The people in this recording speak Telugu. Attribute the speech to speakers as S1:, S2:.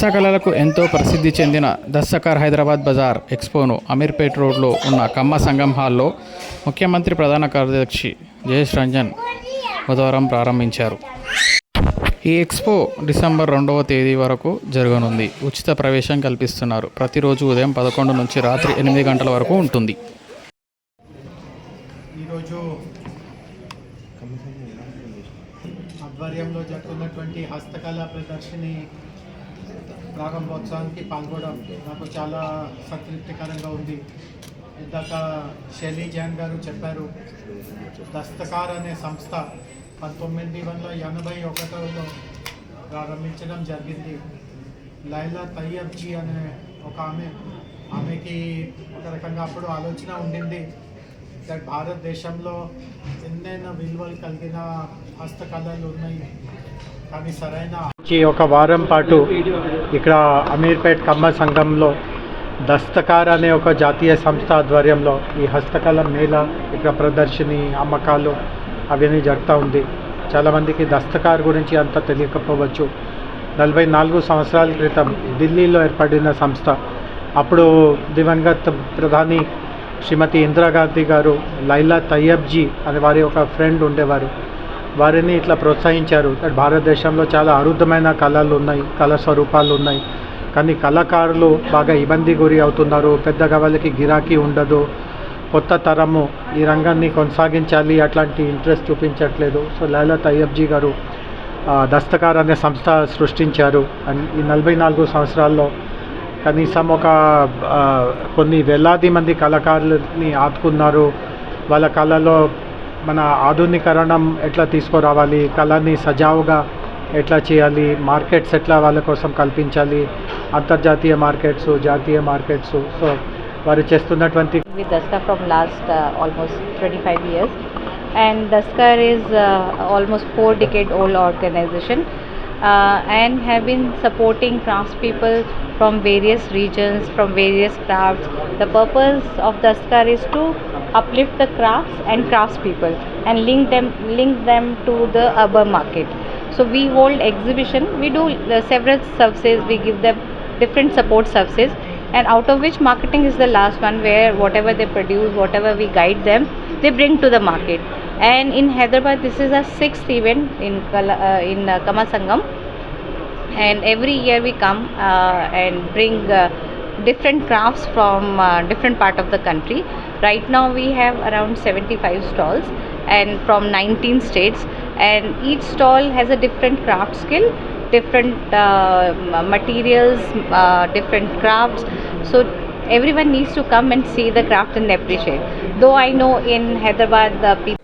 S1: హస్తకళలకు ఎంతో ప్రసిద్ధి చెందిన దస్తకార్ హైదరాబాద్ బజార్ ఎక్స్పోను అమీర్పేట్ రోడ్లో ఉన్న కమ్మ సంగం హాల్లో ముఖ్యమంత్రి ప్రధాన కార్యదర్శి జయేష్ రంజన్ బుధవారం ప్రారంభించారు. ఈ ఎక్స్పో డిసెంబర్ రెండవ తేదీ వరకు జరగనుంది. ఉచిత ప్రవేశం కల్పిస్తున్నారు. ప్రతిరోజు ఉదయం పదకొండు నుంచి రాత్రి ఎనిమిది గంటల వరకు ఉంటుంది.
S2: ఈరోజు ఆధ్వర్యంలో జరుగుతున్నటువంటి హస్తకళా ప్రదర్శిని ప్రారంభోత్సవానికి పాల్గొనడం నాకు చాలా సంతృప్తికరంగా ఉంది. ఇందాక షెలీ జాన్ గారు చెప్పారు దస్తకార్ అనే సంస్థ పంతొమ్మిది వందల ఎనభై ఒకటిలో ప్రారంభించడం జరిగింది. లైలా తయ్యబ్జీ అనే ఒక ఆమె ఆమెకి ఒక రకంగా అప్పుడు ఆలోచన ఉండింది. దట్ భారతదేశంలో ఎన్నైనా విలువలు కలిగిన హస్తకళలు ఉన్నాయి. కానీ సరైన ఒక వారం పాటు ఇక్కడ అమీర్పేట్ కమ్మ సంఘంలో దస్తకార్ అనే ఒక జాతీయ సంస్థ ఆధ్వర్యంలో ఈ హస్తకళ మేళ ఇక్కడ ప్రదర్శిని అమ్మకాలు అవన్నీ జరుగుతూ ఉంది. చాలామందికి దస్తకార్ గురించి అంత తెలియకపోవచ్చు. నలభై నాలుగు సంవత్సరాల క్రితం ఢిల్లీలో ఏర్పడిన సంస్థ. అప్పుడు దివంగత్ ప్రధాని శ్రీమతి ఇందిరాగాంధీ గారు లైలా తయ్యబ్జీ అనే వారి ఒక ఫ్రెండ్ ఉండేవారు. వారిని ఇట్లా ప్రోత్సహించారు. భారతదేశంలో చాలా అరుదమైన కళలు ఉన్నాయి కళ స్వరూపాలు ఉన్నాయి. కానీ కళాకారులు బాగా ఇబ్బంది గురి అవుతున్నారు. పెద్దగా వాళ్ళకి గిరాకీ ఉండదు. కొత్త తరము ఈ రంగాన్ని కొనసాగించాలి. అట్లాంటి ఇంట్రెస్ట్ చూపించట్లేదు. సో లైలా తయ్యబ్జీ గారు దస్తకార్ అనే సంస్థ సృష్టించారు. అండ్ ఈ నలభై నాలుగు సంవత్సరాల్లో కనీసం ఒక కొన్ని వేలాది మంది కళాకారులని ఆదుకున్నారు. వాళ్ళ కళలో మన ఆధునీకరణం ఎట్లా తీసుకురావాలి కళని సజావుగా ఎట్లా చేయాలి మార్కెట్స్ ఎట్లా వాళ్ళ కోసం కల్పించాలి అంతర్జాతీయ మార్కెట్స్ జాతీయ మార్కెట్స్ సో వారు చేస్తున్నటువంటి
S3: with Dastkar from last almost twenty five years and Dastkar is almost four decade old organisation and have been supporting craftspeople from various regions from various crafts. The purpose of Daskar is to uplift the crafts and craftspeople and link them link them to the urban market. So we hold exhibition. We do uh, several services. We give them different support services. And out of which marketing is the last one where whatever they produce whatever we guide them they bring to the market and in hyderabad this is our sixth event in Kala, uh, in uh, kamasangam and every year we come uh, and bring uh, different crafts from uh, different part of the country. Right now we have around 75 stalls and from 19 states. And each stall has a different craft skill different uh, materials uh, different crafts. So everyone needs to come and see the craft and appreciate though i know in hyderabad the people